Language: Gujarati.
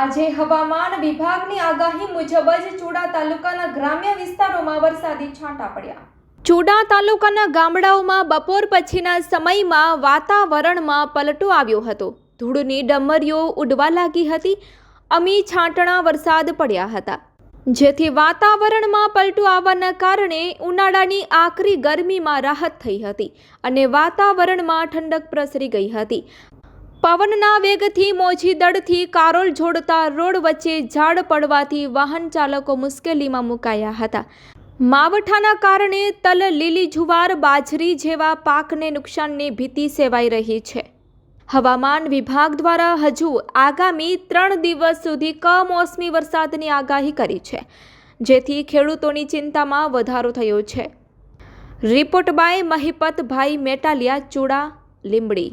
આજે હવામાન વિભાગની આગાહી મુજબ જ ચૂડા તાલુકાના ગ્રામ્ય વિસ્તારોમાં વરસાદી છાંટા પડ્યા. ચૂડા તાલુકાના ગામડાઓમાં બપોર પછીના સમયમાં વાતાવરણમાં પલટો આવ્યો હતો. ધૂળની ડમરીઓ ઉડવા લાગી હતી. અમી છાંટણા વરસાદ પડ્યા હતા. જેથી વાતાવરણમાં પલટું આવવાના કારણે ઉનાળાની આકરી ગરમીમાં રાહત થઈ હતી અને વાતાવરણમાં ઠંડક પ્રસરી ગઈ હતી. પવનના વેગથી મોજી દળથી કારોલ જોડતા રોડ વચ્ચે ઝાડ પડવાથી વાહન ચાલકો મુશ્કેલીમાં મુકાયા હતા. માવઠાના કારણે તલ લીલી જુવાર બાજરી જેવા પાકને નુકસાનની ભીતિ સેવાઈ રહી છે. હવામાન વિભાગ દ્વારા હજુ આગામી ત્રણ દિવસ સુધી કમોસમી વરસાદની આગાહી કરી છે, જેથી ખેડૂતોની ચિંતામાં વધારો થયો છે. Report by Mahipatbhai Metaliya, Chuda, Limbdi.